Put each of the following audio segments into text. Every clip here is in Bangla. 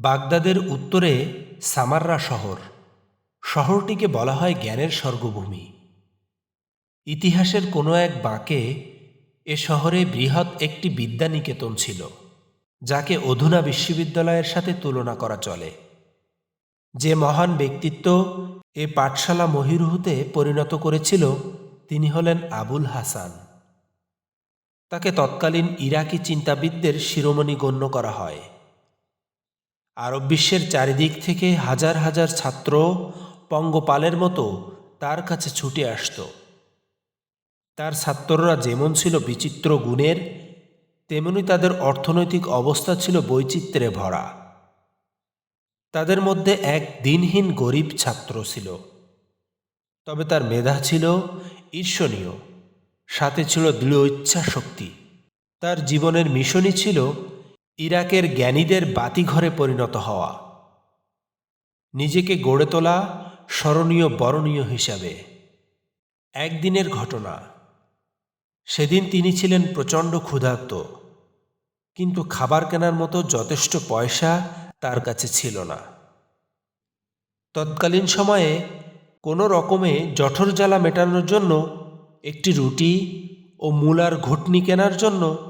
বাগদাদের উত্তরে সামাররা শহর। শহরটিকে বলা হয় জ্ঞানের স্বর্গভূমি। ইতিহাসের কোনো এক বাঁকে এ শহরে বৃহৎ একটি বিদ্যানিকেতন ছিল, যাকে অধুনা বিশ্ববিদ্যালয়ের সাথে তুলনা করা চলে। যে মহান ব্যক্তিত্ব এ পাঠশালা মহিরুহুতে পরিণত করেছিল তিনি হলেন আবুল হাসান। তাকে তৎকালীন ইরাকি চিন্তাবিদদের শিরোমণি গণ্য করা হয়। আরব বিশ্বের চারিদিক থেকে হাজার হাজার ছাত্র পঙ্গপালের মতো তার কাছে ছুটে আসত। তার ছাত্ররা যেমন ছিল বিচিত্র গুণের, তেমনি তাদের অর্থনৈতিক অবস্থা ছিল বৈচিত্র্যে ভরা। তাদের মধ্যে এক দিনহীন গরিব ছাত্র ছিল। তবে তার মেধা ছিল ঈর্ষণীয়, সাথে ছিল দৃঢ় ইচ্ছা শক্তি তার জীবনের মিশনই ছিল ইরাকের জ্ঞানীদের বাতিঘরে পরিণত হওয়া। নিজেকে গড়ে তোলা স্মরণীয় বরণীয় হিসাবে। একদিনের ঘটনা। সেদিন তিনি ছিলেন প্রচণ্ড ক্ষুধার্ত। কিন্তু খাবার কেনার মতো যথেষ্ট পয়সা তার কাছে ছিল না। তৎকালীন সময়ে কোনো রকমে জঠর জ্বালা মেটানোর জন্য একটি রুটি ও মূলার ঘুটনি কেনার জন্য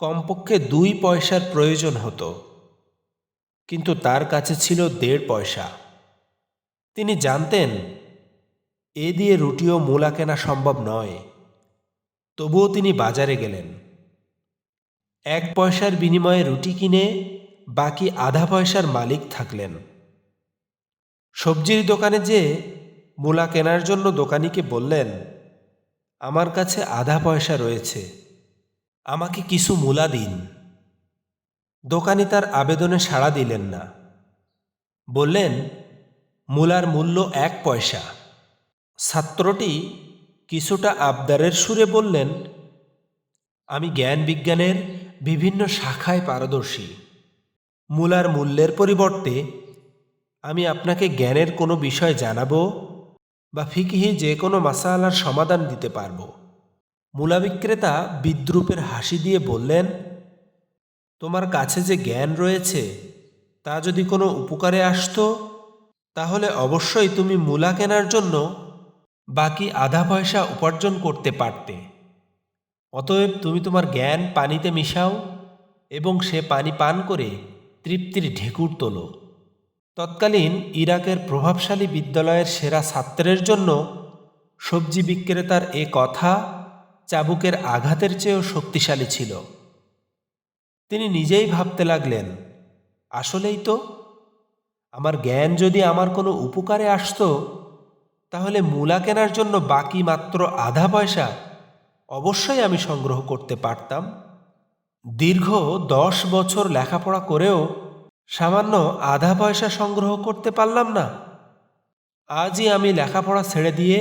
কমপক্ষে দুই পয়সার প্রয়োজন হতো। কিন্তু তার কাছে ছিল দেড় পয়সা। তিনি জানতেন, এ দিয়ে রুটিও মূলা কেনা সম্ভব নয়। তবুও তিনি বাজারে গেলেন। এক পয়সার বিনিময়ে রুটি কিনে বাকি আধা পয়সার মালিক থাকলেন। সবজির দোকানে যে মূলা কেনার জন্য দোকানিকে বললেন, আমার কাছে আধা পয়সা রয়েছে। আমাকে কিছু মূলা দিন। দোকানি তার আবেদনে সাড়া দিলেন না। বললেন, মূলার মূল্য এক পয়সা। ছাত্রটি কিছুটা আবদারের সুরে বললেন, আমি জ্ঞান বিজ্ঞানের বিভিন্ন শাখায় পারদর্শী। মূলার মূল্যের পরিবর্তে আমি আপনাকে জ্ঞানের কোনো বিষয় জানাব বা ফিকিহি যে কোনো মাসালার সমাধান দিতে পারব। মূলা বিক্রেতা বিদ্রুপের হাসি দিয়ে বললেন, তোমার কাছে যে জ্ঞান রয়েছে, তা যদি কোনো উপকারে আসতো, তাহলে অবশ্যই তুমি মূলা কেনার জন্য বাকি আধা পয়সা উপার্জন করতে পারতে। অতএব তুমি তোমার জ্ঞান পানিতে মিশাও এবং সে পানি পান করে তৃপ্তির ঢেকুর তোলো। তৎকালীন ইরাকের প্রভাবশালী বিদ্যালয়ের সেরা ছাত্রের জন্য সবজি বিক্রেতার এ কথা চাবুকের আঘাতের চেয়েও শক্তিশালী ছিল। তিনি নিজেই ভাবতে লাগলেন, আসলেই তো, আমার জ্ঞান যদি আমার কোনো উপকারে আসতো, তাহলে মূলা কেনার জন্য বাকি মাত্র আধা পয়সা অবশ্যই আমি সংগ্রহ করতে পারতাম। দীর্ঘ দশ বছর লেখাপড়া করেও সামান্য আধা পয়সা সংগ্রহ করতে পারলাম না। আজই আমি লেখাপড়া ছেড়ে দিয়ে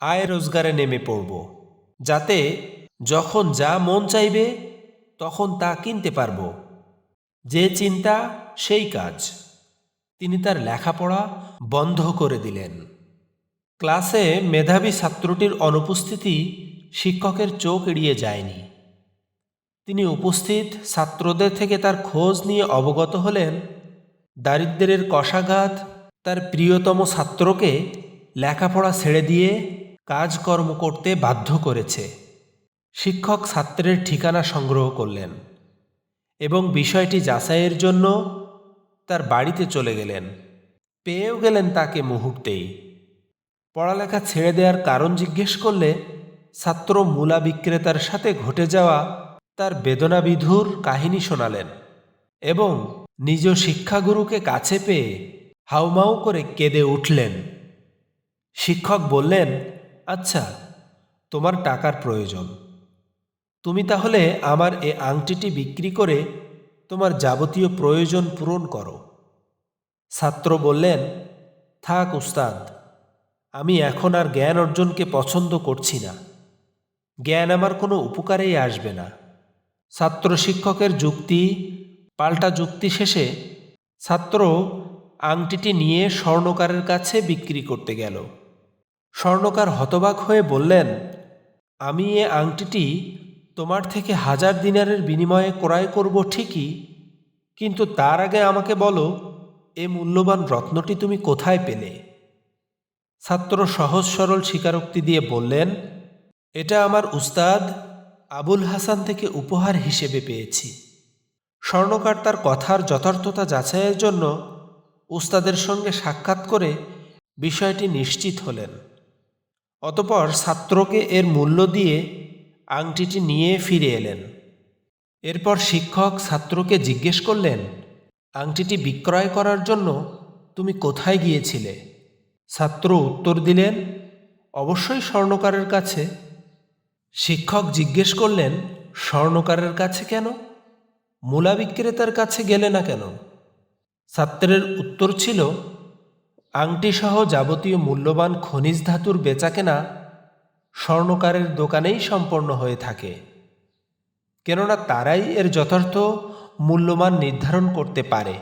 আয় রোজগারে নেমে পড়ব। যাতে যখন যা মন চাইবে, তখন তা কিনতে পারব। যে চিন্তা, সেই কাজ। তিনি তার লেখাপড়া বন্ধ করে দিলেন। ক্লাসে মেধাবী ছাত্রটির অনুপস্থিতি শিক্ষকের চোখ এড়িয়ে যায়নি। তিনি উপস্থিত ছাত্রদের থেকে তার খোঁজ নিয়ে অবগত হলেন দারিদ্রের কষাঘাত তার প্রিয়তম ছাত্রকে লেখাপড়া ছেড়ে দিয়ে কাজকর্ম করতে বাধ্য করেছে। শিক্ষক ছাত্রের ঠিকানা সংগ্রহ করলেন এবং বিষয়টি যাচাইয়ের জন্য তার বাড়িতে চলে গেলেন। পেয়েও গেলেন তাকে মুহূর্তেই। পড়ালেখা ছেড়ে দেওয়ার কারণ জিজ্ঞেস করলে ছাত্র মূলা বিক্রেতার সাথে ঘটে যাওয়া তার বেদনাবিধুর কাহিনী শোনালেন এবং নিজ শিক্ষাগুরুকে কাছে পেয়ে হাউমাউ করে কেঁদে উঠলেন। শিক্ষক বললেন আচ্ছা তোমার টাকার প্রয়োজন। তুমি তাহলে আমার এ আংটিটি বিক্রি করে তোমার যাবতীয় প্রয়োজন পূরণ করো। ছাত্র বললেন, থাক উস্তাদ, আমি এখন আর জ্ঞান অর্জনকে পছন্দ করছি না। জ্ঞান আমার কোনো উপকারেই আসবে না। ছাত্র শিক্ষকের যুক্তি, পাল্টা যুক্তি শেষে ছাত্র আংটিটি নিয়ে স্বর্ণকারের কাছে বিক্রি করতে গেল। স্বর্ণকার হতবাক হয়ে বললেন, আমি এ আংটিটি তোমার থেকে হাজার দিনারের বিনিময়ে ক্রয় করব ঠিকই, কিন্তু তার আগে আমাকে বলো, এ মূল্যবান রত্নটি তুমি কোথায় পেলে? ছাত্র সহজ সরল স্বীকারোক্তি দিয়ে বললেন, এটা আমার উস্তাদ আবুল হাসান থেকে উপহার হিসেবে পেয়েছি। স্বর্ণকার তার কথার যথার্থতা যাচাইয়ের জন্য উস্তাদের সঙ্গে সাক্ষাৎ করে বিষয়টি নিশ্চিত হলেন। অতপর ছাত্রকে এর মূল্য দিয়ে আংটিটি নিয়ে ফিরে এলেন। এরপর শিক্ষক ছাত্রকে জিজ্ঞেস করলেন, আংটিটি বিক্রয় করার জন্য তুমি কোথায় গিয়েছিলে? ছাত্র উত্তর দিলেন, অবশ্যই স্বর্ণকারের কাছে। শিক্ষক জিজ্ঞেস করলেন, স্বর্ণকারের কাছে কেন? মূলা বিক্রেতার কাছে গেলে না কেন? ছাত্রের উত্তর ছিল আংটিসহ যাবতীয় মূল্যবান খনিজ ধাতুর বেচাকেনা স্বর্ণকারের দোকানেই সম্পন্ন হয়ে থাকে। কেননা তারাই এর যথার্থ মূল্যমান নির্ধারণ করতে পারে।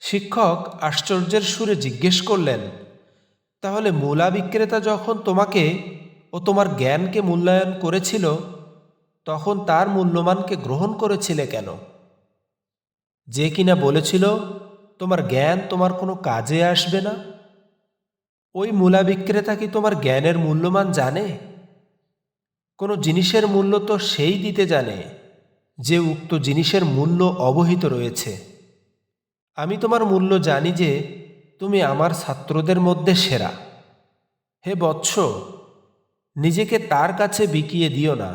শিক্ষক আশ্চর্যের সুরে জিজ্ঞেস করলেন, তাহলে মূলা বিক্রেতা যখন তোমাকে ও তোমার জ্ঞানকে মূল্যায়ন করেছিল, তখন তার মূল্যমানকে গ্রহণ করেছিলে কেন? যে কিনা বলেছিল তোমার জ্ঞান তোমার কোনো কাজে আসবে না? ওই মূলা বিক্রেতা কি তোমার জ্ঞানের মূল্যমান জানে? কোনো জিনিসের মূল্য তো সেই দিতে জানে, যে উক্ত জিনিসের মূল্য অবহিত রয়েছে। আমি তোমার মূল্য জানি যে তুমি আমার ছাত্রদের মধ্যে সেরা। হে বৎস, নিজেকে তার কাছে বিকিয়ে দিও না,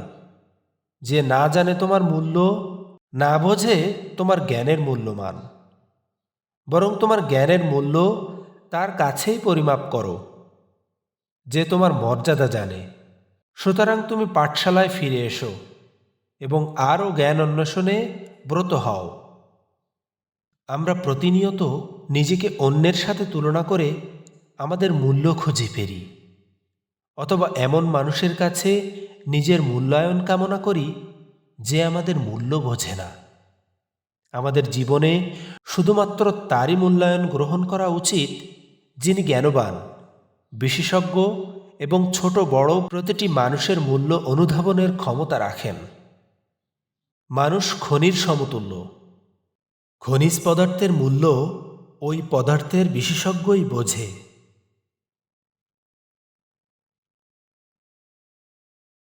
যে না জানে তোমার মূল্য, না বোঝে তোমার জ্ঞানের মূল্যমান বরং তোমার জ্ঞানের মূল্য তার কাছেই পরিমাপ করো, যে তোমার মর্যাদা জানে। সুতরাং তুমি পাঠশালায় ফিরে এসো এবং আরও জ্ঞান অন্বেষণে ব্রত হও। আমরা প্রতিনিয়ত নিজেকে অন্যের সাথে তুলনা করে আমাদের মূল্য খুঁজে ফেরি, অথবা এমন মানুষের কাছে নিজের মূল্যায়ন কামনা করি যে আমাদের মূল্য বোঝে না। আমাদের জীবনে শুধুমাত্র তারই মূল্যায়ন গ্রহণ করা উচিত, যিনি জ্ঞানবান, বিশেষজ্ঞ এবং ছোট বড় প্রতিটি মানুষের মূল্য অনুধাবনের ক্ষমতা রাখেন। মানুষ খনির সমতুল্য। খনিজ পদার্থের মূল্য ওই পদার্থের বিশেষজ্ঞই বোঝে।